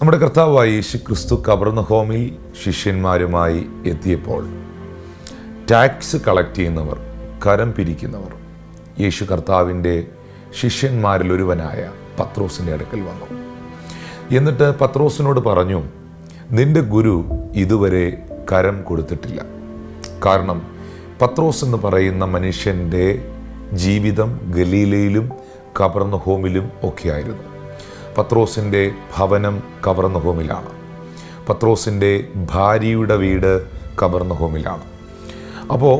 നമ്മുടെ കർത്താവായ യേശു ക്രിസ്തു കബർന്ന ഹോമിൽ ശിഷ്യന്മാരുമായി എത്തിയപ്പോൾ ടാക്സ് കളക്ട് ചെയ്യുന്നവർ കരം പിരിക്കുന്നവർ യേശു കർത്താവിന്റെ ശിഷ്യന്മാരിൽ ഒരുവനായ പത്രോസിന്റെ അടുക്കൽ വന്നു. എന്നിട്ട് പത്രോസിനോട് പറഞ്ഞു നിന്റെ ഗുരു ഇതുവരെ കരം കൊടുത്തിട്ടില്ല. കാരണം പത്രോസ് എന്ന് പറയുന്ന മനുഷ്യന്റെ ജീവിതം ഗലീലയിലും കബർന്നഹോമിലും ഒക്കെയായിരുന്നു. പത്രോസിന്റെ ഭവനം കബർന്നഹോമിലാണ് പത്രോസിന്റെ ഭാര്യയുടെ വീട് കബർന്നഹോമിലാണ് അപ്പോൾ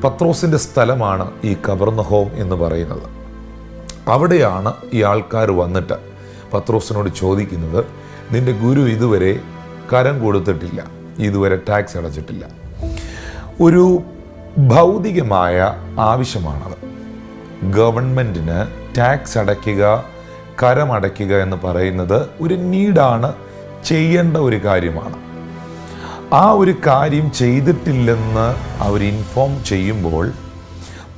പത്രോസിന്റെ സ്ഥലമാണ് ഈ കബർന്നഹോം എന്ന് പറയുന്നത്. അവിടെയാണ് ഈ ആൾക്കാർ വന്നിട്ട് പത്രോസിനോട് ചോദിക്കുന്നത് നിന്റെ ഗുരു ഇതുവരെ കരം കൊടുത്തിട്ടില്ല ഇതുവരെ ടാക്സ് അടച്ചിട്ടില്ല. ഒരു ഭൗതികമായ ആവശ്യമാണത്. ഗവൺമെന്റിന് ടാക്സ് അടയ്ക്കുക കരമടയ്ക്കുക എന്ന് പറയുന്നത് ഒരു നീഡാണ് ചെയ്യേണ്ട ഒരു കാര്യമാണ്. ആ ഒരു കാര്യം ചെയ്തിട്ടില്ലെന്ന് അവർ ഇൻഫോം ചെയ്യുമ്പോൾ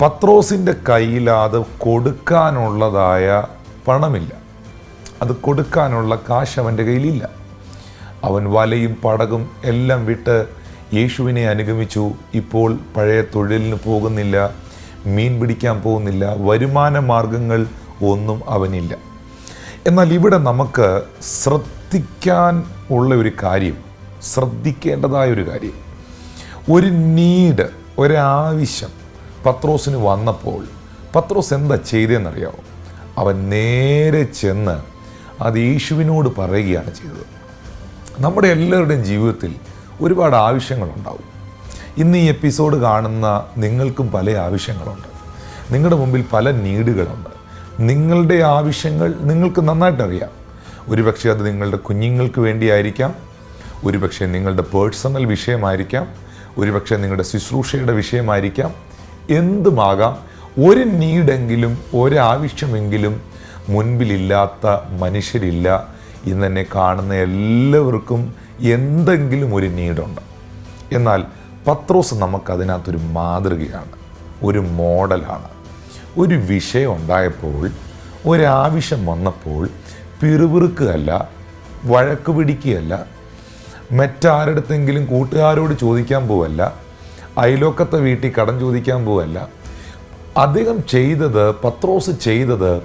പത്രോസിന്റെ കയ്യിൽ അത് കൊടുക്കാനുള്ളതായ പണമില്ല. അത് കൊടുക്കാനുള്ള കാശ് അവന്റെ കയ്യിലില്ല. അവൻ വലയും പടകും എല്ലാം വിട്ട് യേശുവിനെ അനുഗമിച്ചു. ഇപ്പോൾ പഴയ തൊഴിലിന് പോകുന്നില്ല മീൻ പിടിക്കാൻ പോകുന്നില്ല വരുമാന മാർഗങ്ങൾ ഒന്നും അവനില്ല. എന്നാൽ ഇവിടെ നമുക്ക് ശ്രദ്ധിക്കാൻ ഉള്ള ഒരു കാര്യം ശ്രദ്ധിക്കേണ്ടതായ ഒരു കാര്യം. ഒരു നീഡ് ഒരാവശ്യം പത്രോസിന് വന്നപ്പോൾ പത്രോസ് എന്താ ചെയ്തതെന്നറിയാമോ അവൻ നേരെ ചെന്ന് അത് യേശുവിനോട് പറയുകയാണ് ചെയ്തത്. നമ്മുടെ എല്ലാവരുടെയും ജീവിതത്തിൽ ഒരുപാട് ആവശ്യങ്ങളുണ്ടാവും. ഇന്ന് ഈ എപ്പിസോഡ് കാണുന്ന നിങ്ങൾക്കും പല ആവശ്യങ്ങളുണ്ട്. നിങ്ങളുടെ മുമ്പിൽ പല നീഡുകളുണ്ട് നിങ്ങളുടെ ആവശ്യങ്ങൾ നിങ്ങൾക്ക് നന്നായിട്ടറിയാം. ഒരുപക്ഷെ അത് നിങ്ങളുടെ കുഞ്ഞുങ്ങൾക്ക് വേണ്ടിയായിരിക്കാം. ഒരുപക്ഷെ നിങ്ങളുടെ പേഴ്സണൽ വിഷയമായിരിക്കാം. ഒരുപക്ഷെ നിങ്ങളുടെ ശുശ്രൂഷയുടെ വിഷയമായിരിക്കാം. എന്തുമാകാം ഒരു നീഡെങ്കിലും ഒരാവശ്യമെങ്കിലും മുൻപിലില്ലാത്ത മനുഷ്യരില്ല. ഇന്നെന്നെ കാണുന്ന എല്ലാവർക്കും എന്തെങ്കിലും ഒരു നീഡുണ്ട്. എന്നാൽ പത്രോസ് നമുക്കതിനകത്തൊരു മാതൃകയാണ് ഒരു മോഡലാണ്. ഒരു വിഷയം ഉണ്ടായപ്പോൾ ഒരാവശ്യം വന്നപ്പോൾ പിറുപിറുക്കുകയല്ല വഴക്ക് പിടിക്കുകയല്ല മറ്റാരടുത്തെങ്കിലും കൂട്ടുകാരോട് ചോദിക്കാൻ പോവല്ല അയലോക്കത്തെ വീട്ടിൽ കടം ചോദിക്കാൻ പോവല്ല. അദ്ദേഹം ചെയ്തത് പത്രോസ് ചെയ്തത്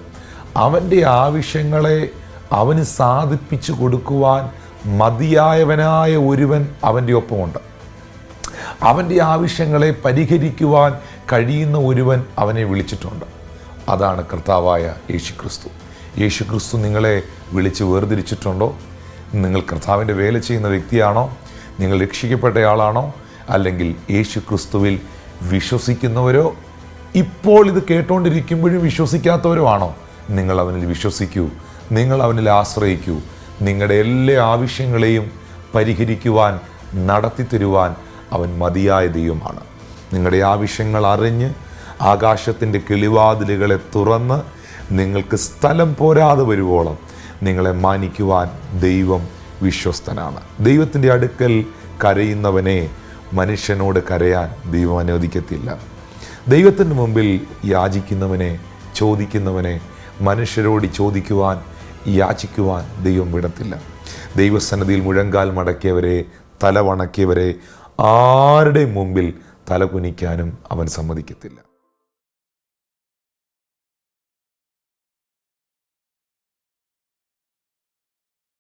അവന്റെ ആവശ്യങ്ങളെ അവന് സാധിപ്പിച്ചു കൊടുക്കുവാൻ മതിയായവനായ ഒരുവൻ അവന്റെ ഒപ്പമുണ്ട്. അവന്റെ ആവശ്യങ്ങളെ പരിഹരിക്കുവാൻ കഴിയുന്ന ഒരുവൻ അവനെ വിളിച്ചിട്ടുണ്ട്. അതാണ് കർത്താവായ യേശുക്രിസ്തു. യേശുക്രിസ്തു നിങ്ങളെ വിളിച്ച് വേർതിരിച്ചിട്ടുണ്ടോ? നിങ്ങൾ കർത്താവിന്റെ വേല ചെയ്യുന്ന വ്യക്തിയാണോ? നിങ്ങൾ രക്ഷിക്കപ്പെട്ടയാളാണോ അല്ലെങ്കിൽ യേശു ക്രിസ്തുവിൽ വിശ്വസിക്കുന്നവരോ? ഇപ്പോൾ ഇത് കേട്ടുകൊണ്ടിരിക്കുമ്പോഴും വിശ്വസിക്കാത്തവരോ ആണോ? നിങ്ങൾ അവനിൽ വിശ്വസിക്കൂ. നിങ്ങൾ അവനിൽ ആശ്രയിക്കൂ. നിങ്ങളുടെ എല്ലാ ആവശ്യങ്ങളെയും പരിഹരിക്കുവാൻ നടത്തി തരുവാൻ അവൻ മതിയായ ദൈവമാണ്. നിങ്ങളുടെ ആവശ്യങ്ങൾ അറിഞ്ഞ് ആകാശത്തിന്റെ കിളിവാതിലുകളെ തുറന്ന് നിങ്ങൾക്ക് സ്ഥലം പോരാതെ വരുവോളം നിങ്ങളെ മാനിക്കുവാൻ ദൈവം വിശ്വസ്തനാണ്. ദൈവത്തിന്റെ അടുക്കൽ കരയുന്നവനെ മനുഷ്യനോട് കരയാൻ ദൈവം അനുവദിക്കത്തില്ല. ദൈവത്തിന്റെ മുമ്പിൽ യാചിക്കുന്നവനെ ചോദിക്കുന്നവനെ മനുഷ്യരോട് ചോദിക്കുവാൻ യാചിക്കുവാൻ ദൈവം വിടത്തില്ല. ദൈവസന്നതിയിൽ മുഴങ്കാൽ മടക്കിയവരെ തലവണക്കിയവരെ ആരുടെ മുമ്പിൽ തല കുനിക്കാനും അവൻ സമ്മതിക്കത്തില്ല.